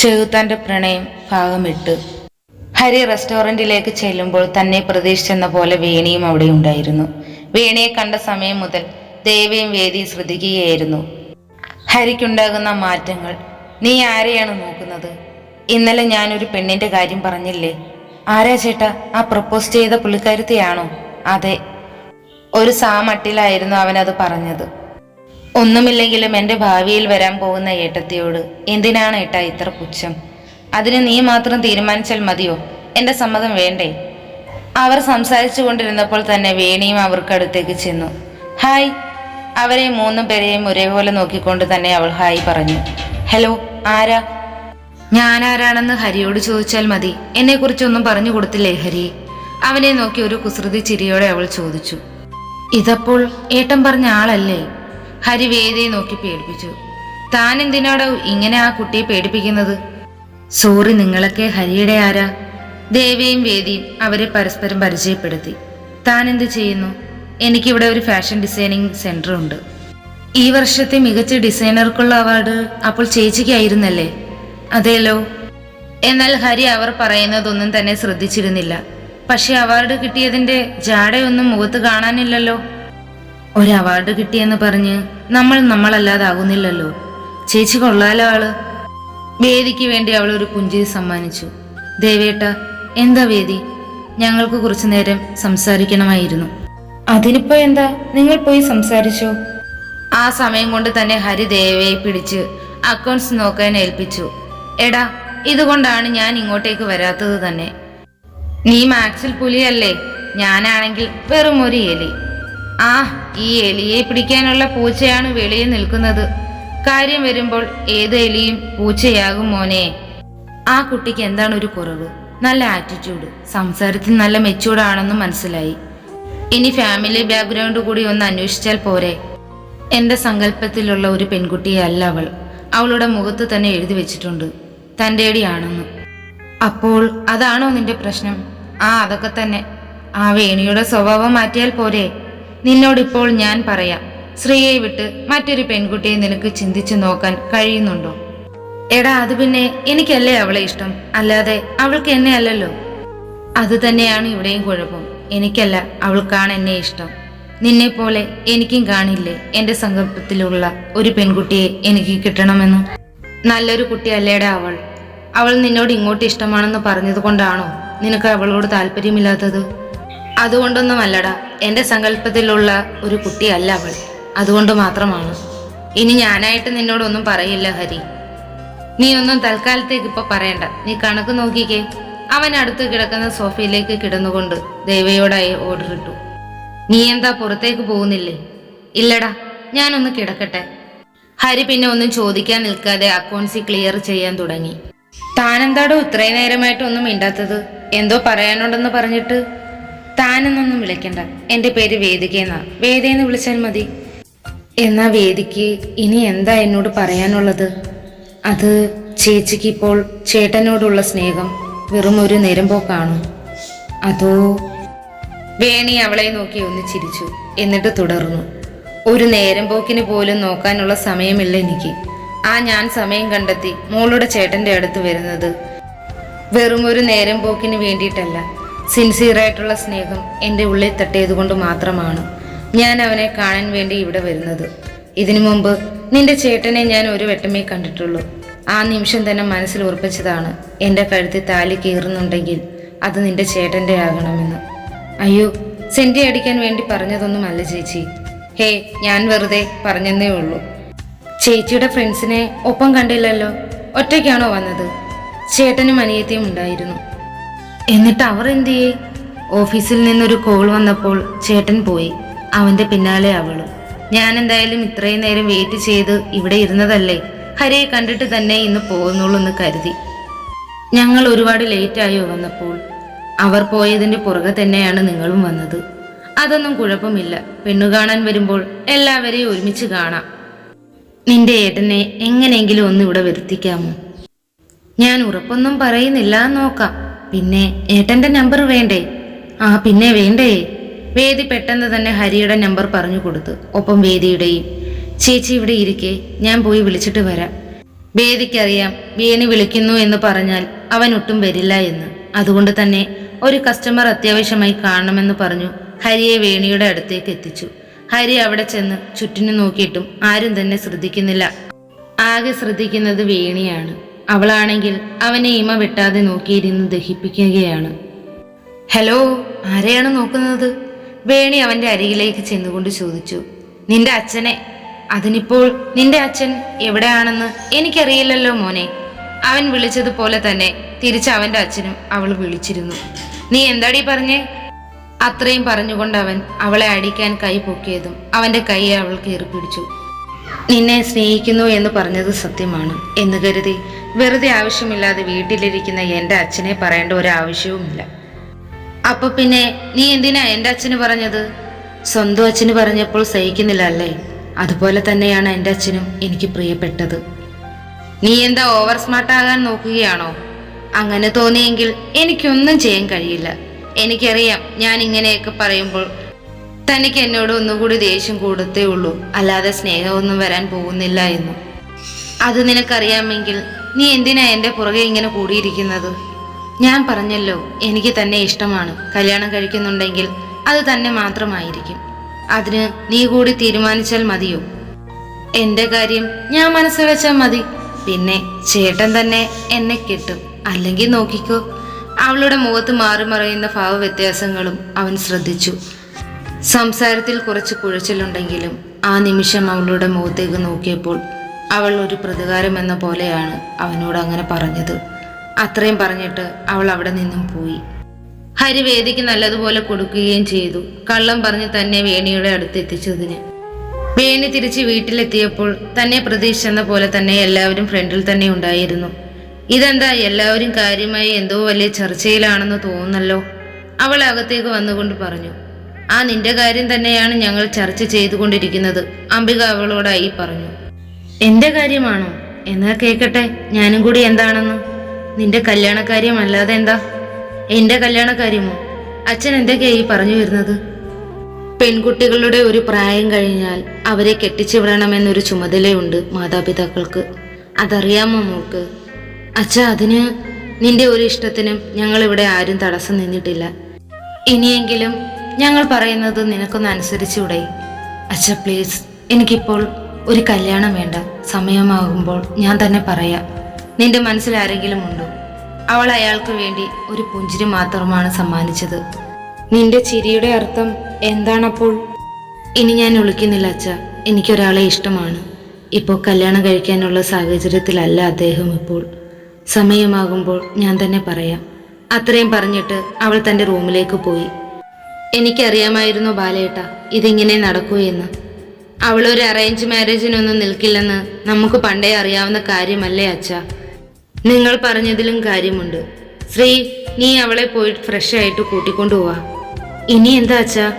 ചെകുത്താന്റെ പ്രണയം ഭാഗം എട്ട് ഹരി റെസ്റ്റോറന്റിലേക്ക് ചെല്ലുമ്പോൾ തന്നെ പ്രതീക്ഷിച്ചെന്ന പോലെ വേണിയും അവിടെ ഉണ്ടായിരുന്നു. വേണിയെ കണ്ട സമയം മുതൽ ദേവിയും വേദിയും ശ്രദ്ധിക്കുകയായിരുന്നു. ഹരിക്കുണ്ടാകുന്ന മാറ്റങ്ങൾ നീ ആരെയാണ് നോക്കുന്നത്? ഇന്നലെ ഞാനൊരു പെണ്ണിന്റെ കാര്യം പറഞ്ഞില്ലേ? ആരാ ചേട്ടാ ആ പ്രപ്പോസ് ചെയ്ത പുള്ളിക്കാരുത്തിയാണോ? അതെ. ഒരു സാമട്ടിലായിരുന്നു അവനത് പറഞ്ഞത്. ഒന്നുമില്ലെങ്കിലും എന്റെ ഭാവിയിൽ വരാൻ പോകുന്ന ഏട്ടത്തിയോട് എന്തിനാണ് ഏട്ട ഇത്ര പുച്ഛം? അതിന് നീ മാത്രം തീരുമാനിച്ചാൽ മതിയോ? എന്റെ സമ്മതം വേണ്ടേ? അവർ സംസാരിച്ചു കൊണ്ടിരുന്നപ്പോൾ തന്നെ വേണിയും അവർക്കടുത്തേക്ക് ചെന്നു. ഹായ്. അവരെ മൂന്നു പേരെയും ഒരേപോലെ നോക്കിക്കൊണ്ട് തന്നെ അവൾ ഹായ് പറഞ്ഞു. ഹലോ ആരാ? ഞാൻ ആരാണെന്ന് ഹരിയോട് ചോദിച്ചാൽ മതി. എന്നെക്കുറിച്ചൊന്നും പറഞ്ഞു കൊടുത്തില്ലേ ഹരി? അവനെ നോക്കി ഒരു കുസൃതി ചിരിയോടെ അവൾ ചോദിച്ചു. ഇതപ്പോൾ ഏട്ടൻ പറഞ്ഞ ആളല്ലേ? ഹരി വേദി നോക്കി പേടിപ്പിച്ചു. താൻ എന്തിനാടോ ഇങ്ങനെ ആ കുട്ടിയെ പേടിപ്പിക്കുന്നത്? സോറി നിങ്ങളൊക്കെ ഹരിയുടെ ആരാ? ദേവിയും വേദിയും അവരെ പരസ്പരം പരിചയപ്പെടുത്തി. താൻ എന്ത് ചെയ്യുന്നു? എനിക്കിവിടെ ഒരു ഫാഷൻ ഡിസൈനിങ് സെന്റർ ഉണ്ട്. ഈ വർഷത്തെ മികച്ച ഡിസൈനർക്കുള്ള അവാർഡ് അപ്പോൾ ചേച്ചിക്കായിരുന്നല്ലേ? അതേലോ? എന്നാൽ ഹരി അവർ പറയുന്നതൊന്നും തന്നെ ശ്രദ്ധിച്ചിരുന്നില്ല. പക്ഷെ അവാർഡ് കിട്ടിയതിന്റെ ജാടയൊന്നും മുഖത്ത് കാണാനില്ലല്ലോ. ഒരു അവാർഡ് കിട്ടിയെന്ന് പറഞ്ഞ് നമ്മൾ നമ്മളല്ലാതാകുന്നില്ലല്ലോ. ചേച്ചി കൊള്ളാലോ ആൾ. വേദിക്ക് വേണ്ടി അവൾ ഒരു പുഞ്ചിരി സമ്മാനിച്ചു. ദേവേട്ട എന്താ വേദി? ഞങ്ങൾക്ക് കുറച്ചു നേരം സംസാരിക്കണമായിരുന്നു. അതിനിപ്പോ എന്താ? നിങ്ങൾ പോയി സംസാരിച്ചോ? ആ സമയം കൊണ്ട് തന്നെ ഹരി ദേവയെ പിടിച്ച് അക്കൗണ്ട്സ് നോക്കാൻ ഏൽപ്പിച്ചു. എടാ ഇതുകൊണ്ടാണ് ഞാൻ ഇങ്ങോട്ടേക്ക് വരാത്തത് തന്നെ. നീ മാക്സിൽ പുലിയല്ലേ? ഞാനാണെങ്കിൽ വെറും ഒരു എലി. ആ ഈ എലിയെ പിടിക്കാനുള്ള പൂച്ചയാണ് വെളിയിൽ നിൽക്കുന്നത്. കാര്യം വരുമ്പോൾ ഏത് എലിയും പൂച്ചയാകും മോനെ. ആ കുട്ടിക്ക് എന്താണ് ഒരു കുറവ്? നല്ല ആറ്റിറ്റ്യൂഡ് സംസാരത്തിൽ നല്ല മെച്ചൂർഡാണെന്നും മനസ്സിലായി. ഇനി ഫാമിലി ബാക്ക്ഗ്രൗണ്ട് കൂടി ഒന്ന് അന്വേഷിച്ചാൽ പോരെ. എന്റെ സങ്കല്പത്തിലുള്ള ഒരു പെൺകുട്ടിയല്ല അവൾ. അവളുടെ മുഖത്ത് തന്നെ എഴുതി വെച്ചിട്ടുണ്ട്. തന്റെ അപ്പോൾ അതാണോ നിന്റെ പ്രശ്നം? ആ അതൊക്കെ തന്നെ. ആ വേണിയുടെ സ്വഭാവം മാറ്റിയാൽ പോരെ. നിന്നോടിപ്പോൾ ഞാൻ പറയാം. ശ്രീയെ വിട്ട് മറ്റൊരു പെൺകുട്ടിയെ നിനക്ക് ചിന്തിച്ചു നോക്കാൻ കഴിയുന്നുണ്ടോ? എടാ അത് പിന്നെ എനിക്കല്ലേ അവളെ ഇഷ്ടം? അല്ലാതെ അവൾക്ക് എന്നെ അല്ലല്ലോ. അത് തന്നെയാണ് ഇവിടെയും കുഴപ്പം. എനിക്കല്ല അവൾക്കാണ് എന്നെ ഇഷ്ടം. നിന്നെ പോലെ എനിക്കും കാണില്ലേ എന്റെ സങ്കല്പത്തിലുള്ള ഒരു പെൺകുട്ടിയെ എനിക്ക് കിട്ടണമെന്ന്? നല്ലൊരു കുട്ടിയല്ലേടാ അവൾ. അവൾ നിന്നോട് ഇങ്ങോട്ട് ഇഷ്ടമാണെന്ന് പറഞ്ഞത് കൊണ്ടാണോ നിനക്ക് അവളോട് താല്പര്യമില്ലാത്തത്? അതുകൊണ്ടൊന്നുമല്ലടാ. എന്റെ സങ്കല്പത്തിലുള്ള ഒരു കുട്ടിയല്ല അവൾ. അതുകൊണ്ട് മാത്രമാണ്. ഇനി ഞാനായിട്ട് നിന്നോടൊന്നും പറയില്ല ഹരി. നീ ഒന്നും തൽക്കാലത്തേക്ക് ഇപ്പൊ പറയണ്ട. നീ കണക്ക് നോക്കിക്കേ. അവൻ അടുത്ത് കിടക്കുന്ന സോഫയിലേക്ക് കിടന്നുകൊണ്ട് ദേവയോടായി ഓർഡർ ഇട്ടു. നീ എന്താ പുറത്തേക്ക് പോകുന്നില്ലേ? ഇല്ലടാ ഞാനൊന്ന് കിടക്കട്ടെ. ഹരി പിന്നെ ഒന്നും ചോദിക്കാൻ നിൽക്കാതെ അക്കൗണ്ട്സ് ക്ലിയർ ചെയ്യാൻ തുടങ്ങി. താനെന്താടോ ഇത്രയും നേരമായിട്ടൊന്നും മിണ്ടാത്തത്? എന്തോ പറയാനുണ്ടെന്ന് പറഞ്ഞിട്ട് താനെന്നൊന്നും വിളിക്കണ്ട. എന്റെ പേര് വേദികയെന്നാ. വേദയെന്ന് വിളിച്ചാൽ മതി. എന്നാ വേദിക്ക് ഇനി എന്താ എന്നോട് പറയാനുള്ളത്? അത് ചേച്ചിക്ക് ഇപ്പോൾ ചേട്ടനോടുള്ള സ്നേഹം വെറും ഒരു നിരമ്പോക്കാണോ. അതോ വേണി അവളെ നോക്കി ഒന്ന് ചിരിച്ചു. എന്നിട്ട് തുടർന്നു. ഒരു നേരം പോക്കിന് പോലും നോക്കാനുള്ള സമയമില്ല എനിക്ക്. ആ ഞാൻ സമയം കണ്ടെത്തി മോളുടെ ചേട്ടന്റെ അടുത്ത് വരുന്നത് വെറും ഒരു നേരം പോക്കിന് വേണ്ടിയിട്ടല്ല. സിൻസിയറായിട്ടുള്ള സ്നേഹം എന്റെ ഉള്ളിൽ തട്ടിയത് കൊണ്ട് മാത്രമാണ് ഞാൻ അവനെ കാണാൻ വേണ്ടി ഇവിടെ വരുന്നത്. ഇതിനു മുമ്പ് നിന്റെ ചേട്ടനെ ഞാൻ ഒരു വെട്ടമേ കണ്ടിട്ടുള്ളൂ. ആ നിമിഷം തന്നെ മനസ്സിൽ ഉറപ്പിച്ചതാണ് എന്റെ കഴുത്തിൽ താലി കീറുന്നുണ്ടെങ്കിൽ അത് നിന്റെ ചേട്ടന്റെ ആകണമെന്ന്. അയ്യോ സെന്റി അടിക്കാൻ വേണ്ടി പറഞ്ഞതൊന്നുമല്ല ചേച്ചി. ഹേ ഞാൻ വെറുതെ പറഞ്ഞെന്നേ ഉള്ളൂ. ചേച്ചിയുടെ ഫ്രണ്ട്സിനെ ഒപ്പം കണ്ടില്ലല്ലോ. ഒറ്റയ്ക്കാണോ വന്നത്? ചേട്ടനും അനിയത്തിയും ഉണ്ടായിരുന്നു. എന്നിട്ട് അവർ എന്തു ചെയ്യേ? ഓഫീസിൽ നിന്നൊരു കോൾ വന്നപ്പോൾ ചേട്ടൻ പോയി. അവന്റെ പിന്നാലെ അവളും. ഞാൻ എന്തായാലും ഇത്രയും നേരം വെയിറ്റ് ചെയ്ത് ഇവിടെ ഇരുന്നതല്ലേ? ഹരിയെ കണ്ടിട്ട് തന്നെ ഇന്ന് പോകുന്നുള്ളൂ എന്ന് കരുതി. ഞങ്ങൾ ഒരുപാട് ലേറ്റ് ലേറ്റായോ വന്നപ്പോൾ അവർ പോയതിന്റെ പുറകെ തന്നെയാണ് നിങ്ങളും വന്നത്. അതൊന്നും കുഴപ്പമില്ല. പെണ്ണു കാണാൻ വരുമ്പോൾ എല്ലാവരെയും ഒരുമിച്ച് കാണാം. നിന്റെ ഏട്ടനെ എങ്ങനെയെങ്കിലും ഒന്ന് ഇവിടെ വരുത്തിക്കാമോ? ഞാൻ ഉറപ്പൊന്നും പറയുന്നില്ല നോക്കാം. പിന്നെ ഏട്ടന്റെ നമ്പർ വേണ്ടേ? ആ പിന്നെ വേണ്ടേ. വേദി പെട്ടെന്ന് തന്നെ ഹരിയുടെ നമ്പർ പറഞ്ഞു കൊടുത്തു. ഒപ്പം വേദിയുടെയും. ചേച്ചി ഇവിടെ ഇരിക്കെ ഞാൻ പോയി വിളിച്ചിട്ട് വരാം. വേദിക്കറിയാം വേണി വിളിക്കുന്നു എന്ന് പറഞ്ഞാൽ അവൻ ഒട്ടും വരില്ല എന്ന്. അതുകൊണ്ട് തന്നെ ഒരു കസ്റ്റമർ അത്യാവശ്യമായി കാണണമെന്ന് പറഞ്ഞു ഹരിയെ വേണിയുടെ അടുത്തേക്ക് എത്തിച്ചു. ഹരി അവിടെ ചെന്ന് ചുറ്റിനു നോക്കിയിട്ടും ആരും തന്നെ ശ്രദ്ധിക്കുന്നില്ല. ആകെ ശ്രദ്ധിക്കുന്നത് വേണിയാണ്. അവളാണെങ്കിൽ അവനെ ഇമ വെട്ടാതെ നോക്കിയിരുന്ന് ദഹിപ്പിക്കുകയാണ്. ഹലോ ആരെയാണ് നോക്കുന്നത്? വേണി അവന്റെ അരികിലേക്ക് ചെന്നുകൊണ്ട് ചോദിച്ചു. നിന്റെ അച്ഛനെ. അതിനിപ്പോൾ നിന്റെ അച്ഛൻ എവിടെയാണെന്ന് എനിക്കറിയില്ലല്ലോ മോനെ. അവൻ വിളിച്ചതുപോലെ തന്നെ തിരിച്ച് അവന്റെ അച്ഛനും അവൾ വിളിച്ചിരുന്നു. നീ എന്താടി പറഞ്ഞേ? അത്രയും പറഞ്ഞുകൊണ്ട് അവൻ അവളെ അടിക്കാൻ കൈ പൊക്കിയതും അവന്റെ കൈയെ അവൾ കയറി പിടിച്ചു നിന്നെ സ്നേഹിക്കുന്നു എന്ന് പറഞ്ഞത് സത്യമാണ് എന്ന് കരുതി വെറുതെ ആവശ്യമില്ലാതെ വീട്ടിലിരിക്കുന്ന എന്റെ അച്ഛനെ പറയേണ്ട ഒരു ആവശ്യവുമില്ല. അപ്പൊ പിന്നെ നീ എന്തിനാ എന്റെ അച്ഛന് പറഞ്ഞത്? സ്വന്തം അച്ഛന് പറഞ്ഞപ്പോൾ സഹിക്കുന്നില്ല അല്ലേ അതുപോലെ തന്നെയാണ് എന്റെ അച്ഛനും എനിക്ക് പ്രിയപ്പെട്ടത്. നീ എന്താ ഓവർ സ്മാർട്ട് ആകാൻ നോക്കുകയാണോ? അങ്ങനെ തോന്നിയെങ്കിൽ എനിക്കൊന്നും ചെയ്യാൻ കഴിയില്ല. എനിക്കറിയാം ഞാൻ ഇങ്ങനെയൊക്കെ പറയുമ്പോൾ തനിക്ക് എന്നോട് ഒന്നുകൂടി ദേഷ്യം കൂടത്തേ ഉള്ളൂ. അല്ലാതെ സ്നേഹമൊന്നും വരാൻ പോകുന്നില്ല എന്ന്. അത് നിനക്കറിയാമെങ്കിൽ നീ എന്തിനാ എന്റെ പുറകെ ഇങ്ങനെ കൂടിയിരിക്കുന്നത്? ഞാൻ പറഞ്ഞല്ലോ എനിക്ക് തന്നെ ഇഷ്ടമാണ്. കല്യാണം കഴിക്കുന്നുണ്ടെങ്കിൽ അത് തന്നെ മാത്രമായിരിക്കും. അതിന് നീ കൂടി തീരുമാനിച്ചാൽ മതിയോ? എന്റെ കാര്യം ഞാൻ മനസ്സിൽ വെച്ചാൽ മതി. പിന്നെ ചേട്ടൻ തന്നെ എന്നെ കിട്ടും. അല്ലെങ്കിൽ നോക്കിക്കോ അവളുടെ മുഖത്ത് മാറി മറയുന്ന ഭാവ വ്യത്യാസങ്ങളും അവൻ ശ്രദ്ധിച്ചു. സംസാരത്തിൽ കുറച്ച് കുഴച്ചിലുണ്ടെങ്കിലും ആ നിമിഷം അവളുടെ മുഖത്തേക്ക് നോക്കിയപ്പോൾ അവൾ ഒരു പ്രതികാരം എന്ന പോലെയാണ് അവനോട് അങ്ങനെ പറഞ്ഞത്. അത്രയും പറഞ്ഞിട്ട് അവൾ അവിടെ നിന്നും പോയി. ഹരി വേദിക്ക് നല്ലതുപോലെ കൊടുക്കുകയും ചെയ്തു. കള്ളം പറഞ്ഞ് തന്നെ വേണിയുടെ അടുത്ത് എത്തിച്ചതിന്. വേണി തിരിച്ച് വീട്ടിലെത്തിയപ്പോൾ തന്നെ പ്രതീക്ഷിച്ചെന്ന പോലെ തന്നെ എല്ലാവരും ഫ്രണ്ടിൽ തന്നെ ഉണ്ടായിരുന്നു. ഇതെന്താ എല്ലാവരും കാര്യമായി എന്തോ വലിയ ചർച്ചയിലാണെന്ന് തോന്നുന്നല്ലോ? അവൾ അകത്തേക്ക് വന്നുകൊണ്ട് പറഞ്ഞു. ആ നിന്റെ കാര്യം തന്നെയാണ് ഞങ്ങൾ ചർച്ച ചെയ്തുകൊണ്ടിരിക്കുന്നത് അംബിക അവളോടായി പറഞ്ഞു. എന്റെ കാര്യമാണോ? എന്നാ കേക്കട്ടെ ഞാനും കൂടി എന്താണെന്ന്? നിന്റെ കല്യാണകാര്യം അല്ലാതെ എന്താ? എന്റെ കല്യാണകാര്യമോ? അച്ഛൻ എന്തൊക്കെയായി പറഞ്ഞു വരുന്നത്? പെൺകുട്ടികളുടെ ഒരു പ്രായം കഴിഞ്ഞാൽ അവരെ കെട്ടിച്ചു വിടണമെന്നൊരു ചുമതലയുണ്ട് മാതാപിതാക്കൾക്ക്. അതറിയാമോ മോൾക്ക്? അച്ഛ അതിന് നിന്റെ ഒരു ഇഷ്ടത്തിനും ഞങ്ങൾ ഇവിടെ ആരും തടസ്സം നിന്നിട്ടില്ല. ഇനിയെങ്കിലും ഞങ്ങൾ പറയുന്നത് നിനക്കൊന്ന് അനുസരിച്ചൂടെ അച്ഛ പ്ലീസ് എനിക്കിപ്പോൾ ഒരു കല്യാണം വേണ്ട. സമയമാകുമ്പോൾ ഞാൻ തന്നെ പറയാം. നിന്റെ മനസ്സിൽ ആരെങ്കിലും ഉണ്ടോ? അവൾ അയാൾക്ക് വേണ്ടി ഒരു പുഞ്ചിരി മാത്രമാണ് സമ്മാനിച്ചത്. നിന്റെ ചിരിയുടെ അർത്ഥം എന്താണപ്പോൾ? ഇനി ഞാൻ ഒളിക്കുന്നില്ല അച്ഛ. എനിക്കൊരാളെ ഇഷ്ടമാണ്. ഇപ്പോൾ കല്യാണം കഴിക്കാനുള്ള സാഹചര്യത്തിലല്ല അദ്ദേഹം ഇപ്പോൾ. സമയമാകുമ്പോൾ ഞാൻ തന്നെ പറയാം. അത്രയും പറഞ്ഞിട്ട് അവൾ തന്റെ റൂമിലേക്ക് പോയി. എനിക്കറിയാമായിരുന്നു ബാലേട്ട ഇതിങ്ങനെ നടക്കൂ എന്ന് അവളൊരു അറേഞ്ച് മാരേജിനൊന്നും നിൽക്കില്ലെന്ന് നമുക്ക് പണ്ടേ അറിയാവുന്ന കാര്യമല്ലേ അച്ഛ? നിങ്ങൾ പറഞ്ഞതിലും കാര്യമുണ്ട്. ശ്രീ നീ അവളെ പോയി ഫ്രഷ് ആയിട്ട് കൂട്ടിക്കൊണ്ടുപോവാ ഇനി എന്താ അച്ഛാ?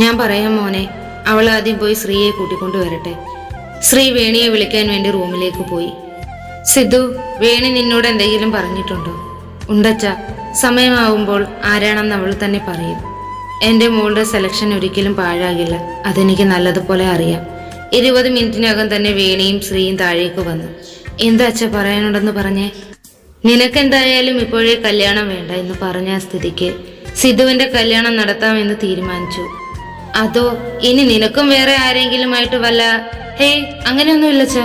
ഞാൻ പറയാം മോനെ അവൾ ആദ്യം പോയി ശ്രീയെ കൂട്ടിക്കൊണ്ടുവരട്ടെ ശ്രീ വേണിയെ വിളിക്കാൻ വേണ്ടി റൂമിലേക്ക് പോയി. സിദ്ധു വേണി നിന്നോട് എന്തെങ്കിലും പറഞ്ഞിട്ടുണ്ടോ? ഉണ്ടച്ച സമയമാവുമ്പോൾ ആരാണെന്ന് അവൾ തന്നെ പറയും. എന്റെ മോളുടെ സെലക്ഷൻ ഒരിക്കലും പാഴാകില്ല. അതെനിക്ക് നല്ലതുപോലെ അറിയാം. ഇരുപത് മിനിറ്റിനകം തന്നെ വേണിയും ശ്രീയും താഴേക്ക് വന്നു. എന്താ അച്ഛ പറയാനുണ്ടെന്ന് പറഞ്ഞേ? നിനക്കെന്തായാലും ഇപ്പോഴേ കല്യാണം വേണ്ട എന്ന് പറഞ്ഞ സ്ഥിതിക്ക് സിദ്ധുവിന്റെ കല്യാണം നടത്താമെന്ന് തീരുമാനിച്ചു. അതോ ഇനി നിനക്കും വേറെ ആരെങ്കിലുമായിട്ട് വല്ല ഹേയ് അങ്ങനെയൊന്നുമില്ല ച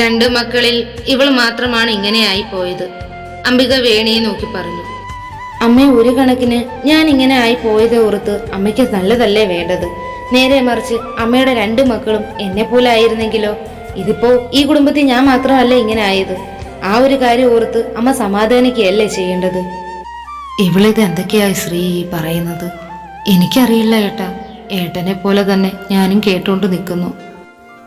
രണ്ട് മക്കളിൽ ഇവൾ മാത്രമാണ് ഇങ്ങനെയായി പോയത് അംബിക വേണിയെ നോക്കി പറഞ്ഞു. അമ്മ ഒരു കണക്കിന് ഞാൻ ഇങ്ങനെ ആയി പോയത് ഓർത്ത് അമ്മയ്ക്ക് നല്ലതല്ലേ വേണ്ടത്? നേരെ മറിച്ച് അമ്മയുടെ രണ്ട് മക്കളും എന്നെ പോലെ ആയിരുന്നെങ്കിലോ? ഇതിപ്പോ ഈ കുടുംബത്തിൽ ഞാൻ മാത്രമല്ല ഇങ്ങനെ ആയത്. ആ ഒരു കാര്യം ഓർത്ത് അമ്മ സമാധാനിക്കുകയല്ലേ ചെയ്യേണ്ടത്? ഇവളിത് എന്തൊക്കെയായി ശ്രീ ഈ പറയുന്നത്? എനിക്കറിയില്ല ഏട്ടാ. ഏട്ടനെ പോലെ തന്നെ ഞാനും കേട്ടുകൊണ്ട് നിൽക്കുന്നു.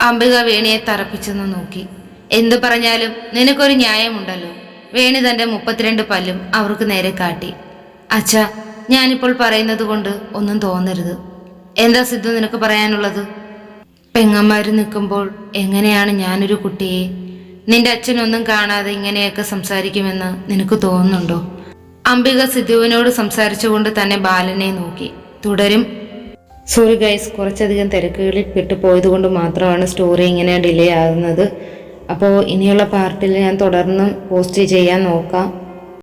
അംബിക വേണിയെ തറപ്പിച്ചെന്ന് നോക്കി. എന്തു പറഞ്ഞാലും നിനക്കൊരു ന്യായമുണ്ടല്ലോ. വേണി തന്റെ മുപ്പത്തിരണ്ട് പല്ലും അവർക്ക് നേരെ കാട്ടി. അച്ഛാ ഞാനിപ്പോൾ പറയുന്നത് കൊണ്ട് ഒന്നും തോന്നരുത്. എന്താ സിദ്ധു നിനക്ക് പറയാനുള്ളത്? പെങ്ങന്മാർ നിൽക്കുമ്പോൾ എങ്ങനെയാണ് ഞാനൊരു കുട്ടിയെ? നിന്റെ അച്ഛനൊന്നും കാണാതെ ഇങ്ങനെയൊക്കെ സംസാരിക്കുമെന്ന് നിനക്ക് തോന്നുന്നുണ്ടോ? അംബിക സിദ്ധുവിനോട് സംസാരിച്ചുകൊണ്ട് തന്നെ ബാലനെ നോക്കി. തുടരും. സോറി ഗൈസ് കുറച്ചധികം തിരക്കുകളിൽ പെട്ടുപോയത് കൊണ്ട് മാത്രമാണ് സ്റ്റോറി ഇങ്ങനെ ഡിലേ ആകുന്നത്. അപ്പോൾ ഇനിയുള്ള പാർട്ടിൽ ഞാൻ തുടർന്ന് പോസ്റ്റ് ചെയ്യാൻ നോക്കാം.